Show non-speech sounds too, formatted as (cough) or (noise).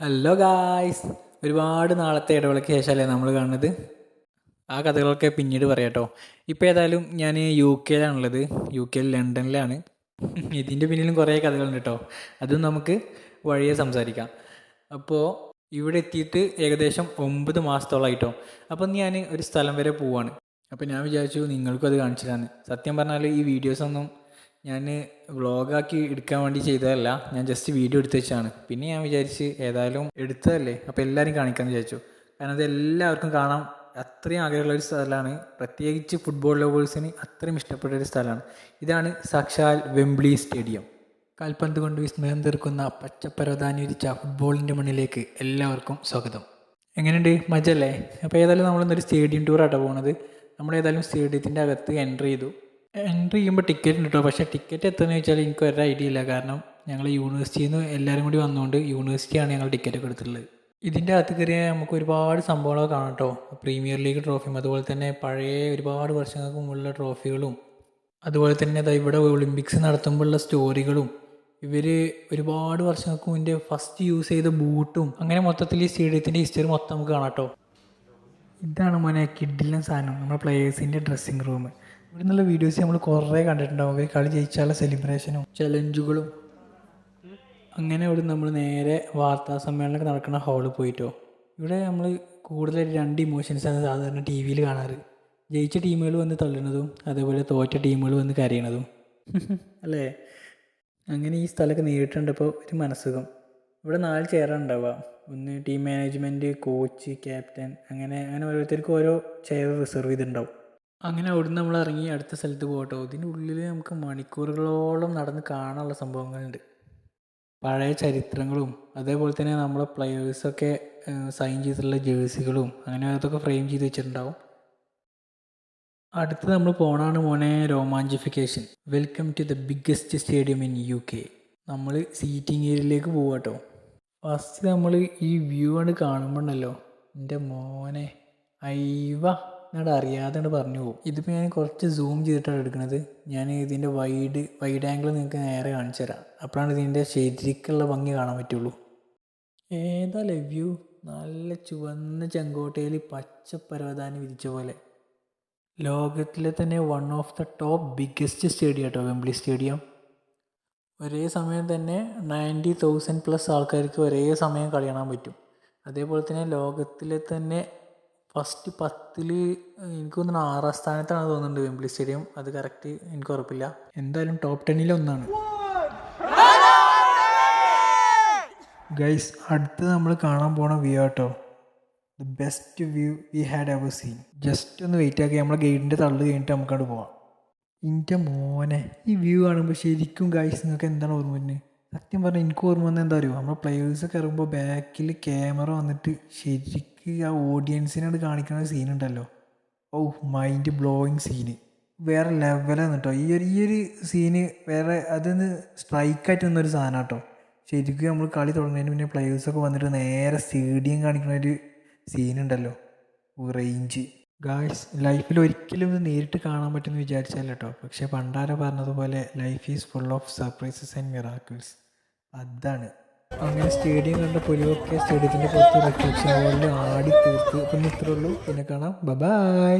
Hello guys ഒരുപാട് നാളത്തെ ഇടവേളയ്ക്ക് ശേഷമല്ലേ നമ്മൾ കാണുന്നത്? ആ കഥകളൊക്കെ പിന്നീട് പറയാം കേട്ടോ ഇപ്പോൾ ഏതായാലും ഞാൻ യു കെയിലാണുള്ളത് യു കെയിൽ ലണ്ടനിലാണ്. ഇതിന്റെ പിന്നിലും കുറേ കഥകളുണ്ട് കേട്ടോ അതും നമുക്ക് വഴിയെ സംസാരിക്കാം. അപ്പോൾ ഇവിടെ എത്തിയിട്ട് ഏകദേശം ഒമ്പത് മാസത്തോളമായിട്ടോ അപ്പം ഞാൻ ഒരു സ്ഥലം വരെ പോവാണ്. അപ്പോൾ ഞാൻ വിചാരിച്ചു നിങ്ങൾക്കും അത് കാണിച്ചതാണ് സത്യം പറഞ്ഞാൽ ഈ വീഡിയോസൊന്നും ഞാൻ വ്ളോഗാക്കി എടുക്കാൻ വേണ്ടി ചെയ്തതല്ല ഞാൻ ജസ്റ്റ് വീഡിയോ എടുത്ത് വെച്ചാണ് പിന്നെ ഞാൻ വിചാരിച്ച് ഏതായാലും എടുത്തതല്ലേ? അപ്പോൾ എല്ലാവരും കാണിക്കാമെന്ന് വിചാരിച്ചു. കാരണം അത് എല്ലാവർക്കും കാണാൻ അത്രയും ആഗ്രഹമുള്ള ഒരു സ്ഥലമാണ്. പ്രത്യേകിച്ച് ഫുട്ബോൾ ലവേഴ്സിന് അത്രയും ഇഷ്ടപ്പെട്ട ഒരു സ്ഥലമാണ്. ഇതാണ് സാക്ഷാൽ വെംബ്ലി സ്റ്റേഡിയം കാൽപന്ത് കൊണ്ട് വിസ്മയം തീർക്കുന്ന പച്ചപ്പരവധാനി വിരിച്ച ഫുട്ബോളിന്റെ മണ്ണിലേക്ക് എല്ലാവർക്കും സ്വാഗതം. എങ്ങനെയുണ്ട്? മജല്ലേ? അപ്പോൾ ഏതായാലും നമ്മളൊന്നൊരു സ്റ്റേഡിയം ടൂറാട്ടോ പോകുന്നത് നമ്മൾ ഏതായാലും സ്റ്റേഡിയത്തിന്റെ അകത്ത് എന്റർ ചെയ്തു. എൻട്രി ചെയ്യുമ്പോൾ ടിക്കറ്റ് ഉണ്ട് കേട്ടോ പക്ഷേ ടിക്കറ്റ് എത്രയെന്ന് വെച്ചാൽ എനിക്ക് ഒരു ഐഡിയ ഇല്ല. കാരണം ഞങ്ങൾ യൂണിവേഴ്സിറ്റിയിൽ നിന്ന് എല്ലാവരും കൂടി വന്നുകൊണ്ട് യൂണിവേഴ്സിറ്റിയാണ് ഞങ്ങൾ ടിക്കറ്റ് ഒക്കെ എടുത്തിട്ടുള്ളത്. ഇതിന്റെ അകത്ത് കയറിയാൽ നമുക്ക് ഒരുപാട് സംഭവങ്ങളൊക്കെ കാണാം കേട്ടോ പ്രീമിയർ ലീഗ് ട്രോഫിയും അതുപോലെ തന്നെ പഴയ ഒരുപാട് വർഷങ്ങൾക്ക് മുമ്പുള്ള ട്രോഫികളും അതുപോലെ തന്നെ ദാ ഇവിടെ ഒളിമ്പിക്സ് നടത്തുമ്പോഴുള്ള സ്റ്റോറികളും ഇവർ ഒരുപാട് വർഷങ്ങൾക്ക് മുന്നേ ഫസ്റ്റ് യൂസ് ചെയ്ത ബൂട്ടും അങ്ങനെ മൊത്തത്തിൽ ഈ സ്റ്റേഡിയത്തിന്റെ ഹിസ്റ്ററി മൊത്തം നമുക്ക് കാണാം കേട്ടോ ഇതാണ് മോനെ കിഡിലും സാധനം. നമ്മുടെ പ്ലേയേഴ്സിന്റെ ഡ്രസ്സിങ് റൂം ഇവിടെ നിന്നുള്ള വീഡിയോസ് നമ്മൾ കുറേ കണ്ടിട്ടുണ്ടാവും. അവർ കളി ജയിച്ചാലുള്ള സെലിബ്രേഷനും ചലഞ്ചുകളും അങ്ങനെ ഇവിടെ നമ്മൾ നേരെ വാർത്താ സമ്മേളനമൊക്കെ നടക്കുന്ന ഹാളിൽ പോയിട്ടോ. ഇവിടെ നമ്മൾ കൂടുതലായിട്ട് രണ്ട് ഇമോഷൻസാണ് സാധാരണ ടി വിയിൽ കാണാറ്. ജയിച്ച ടീമുകൾ വന്ന് തള്ളുന്നതും അതേപോലെ തോറ്റ ടീമുകൾ വന്ന് കരയണതും. (laughs) അല്ലേ? അങ്ങനെ ഈ സ്ഥലമൊക്കെ നേരിട്ടുണ്ടപ്പോൾ ഒരു മനസ്സുഖം. ഇവിടെ നാല് ചെയറുണ്ടാവുക ഒന്ന് ടീം മാനേജ്മെന്റ് കോച്ച് ക്യാപ്റ്റൻ അങ്ങനെ അങ്ങനെ ഓരോരുത്തർക്കും ഓരോ ചെയർ റിസർവ് ചെയ്തിട്ടുണ്ടാവും. അങ്ങനെ അവിടുന്ന് നമ്മൾ ഇറങ്ങി അടുത്ത സ്ഥലത്ത് പോകട്ടോ. ഇതിന്റെ ഉള്ളിൽ നമുക്ക് മണിക്കൂറുകളോളം നടന്ന് കാണാനുള്ള സംഭവങ്ങളുണ്ട്. പഴയ ചരിത്രങ്ങളും അതേപോലെ തന്നെ നമ്മളെ പ്ലെയേഴ്സൊക്കെ സൈൻ ചെയ്തിട്ടുള്ള ജേഴ്സികളും അങ്ങനെ അതൊക്കെ ഫ്രെയിം ചെയ്ത് വെച്ചിട്ടുണ്ടാവും. അടുത്ത് നമ്മൾ പോണാണ് മോനെ രോമാഞ്ചിഫിക്കേഷൻ. Welcome to the biggest stadium in U K നമ്മൾ സീറ്റിംഗ് ഏരിയയിലേക്ക് പോവാട്ടോ. ഫസ്റ്റ് നമ്മൾ ഈ വ്യൂ ആണ് കാണുമ്പോണ്ടല്ലോ എന്റെ മോനെ അയ്യവ. എന്നോട് അറിയാതെ പറഞ്ഞു പോകും. ഇതിപ്പോൾ ഞാൻ കുറച്ച് സൂം ചെയ്തിട്ടാണ് എടുക്കുന്നത് ഞാൻ ഇതിന്റെ വൈഡ് വൈഡ് ആംഗിൾ നിങ്ങൾക്ക് നേരെ കാണിച്ചു തരാം. അപ്പോഴാണ് ഇതിന്റെ ശരിക്കുള്ള ഭംഗി കാണാൻ പറ്റുള്ളൂ. ഏതാല്ലേ വ്യൂ നല്ല ചുവന്ന ചെങ്കോട്ടയിൽ പച്ച പരവതാനി വിരിച്ച പോലെ. ലോകത്തിലെ തന്നെ one of the top biggest stadium കേട്ടോ വെംബ്ലി സ്റ്റേഡിയം ഒരേ സമയം തന്നെ നയന്റി തൗസൻഡ് പ്ലസ് ആൾക്കാർക്ക് ഒരേ സമയം കളി പറ്റും. അതേപോലെ തന്നെ ലോകത്തിലെ തന്നെ ഫസ്റ്റ് പത്തിൽ എനിക്ക് തോന്നുന്നു ആറാം സ്ഥാനത്താണ് തോന്നുന്നുണ്ട് വെമ്പിളി സ്റ്റേഡിയം. അത് കറക്റ്റ് എനിക്ക് ഉറപ്പില്ല. എന്തായാലും ടോപ്പ് ടെന്നിൽ ഒന്നാണ്. ഗൈസ് അടുത്ത് നമ്മൾ കാണാൻ പോണ വ്യൂ ആട്ടോ. The best view we had ever seen just ഒന്ന് വെയിറ്റ് ആക്കി. നമ്മളെ ഗൈഡിന്റെ തള്ളു കഴിഞ്ഞിട്ട് നമുക്കവിടെ പോവാം. എന്റെ മോനെ ഈ വ്യൂ കാണുമ്പോൾ ശരിക്കും ഗൈസ് നിങ്ങൾക്ക് എന്താണ് ഓർമ്മ വരുന്നത് സത്യം പറഞ്ഞാൽ എനിക്ക് ഓർമ്മ വന്നത് എന്താ അറിയുമോ നമ്മുടെ പ്ലെയേഴ്സൊക്കെ ഇറങ്ങുമ്പോൾ ബാക്കിൽ ക്യാമറ വന്നിട്ട് ശരിക്ക് ആ ഓഡിയൻസിനോട് കാണിക്കുന്ന സീൻ ഉണ്ടല്ലോ. ഓ മൈൻഡ് ബ്ലോയിങ് സീന് വേറെ ലെവലാണ് കേട്ടോ ഈ ഒരു ഈ ഒരു സീന് വേറെ അതൊന്ന് സ്ട്രൈക്കായിട്ട് നിന്നൊരു സാധനം കേട്ടോ ശരിക്കും നമ്മൾ കളി തുടങ്ങുന്നതിന് മുന്നേ പ്ലേയേഴ്സൊക്കെ വന്നിട്ട് നേരെ സ്റ്റേഡിയം കാണിക്കുന്ന ഒരു സീനുണ്ടല്ലോ റേഞ്ച് ഗായ്സ് ലൈഫിൽ ഒരിക്കലും ഇത് നേരിട്ട് കാണാൻ പറ്റുമെന്ന് വിചാരിച്ചാൽ കേട്ടോ പക്ഷേ പണ്ടാര പറഞ്ഞതുപോലെ life is full of surprises and miracles അതാണ്. അങ്ങനെ സ്റ്റേഡിയം കണ്ട പൊലിവൊക്കെ സ്റ്റേഡിയത്തിന്റെ പുറത്ത് റിഫ്ലക്ഷൻ ഹോളിൽ ആടി തീർത്തു. അപ്പം ഇത്രയുള്ളൂ പിന്നെ കാണാം. ബൈ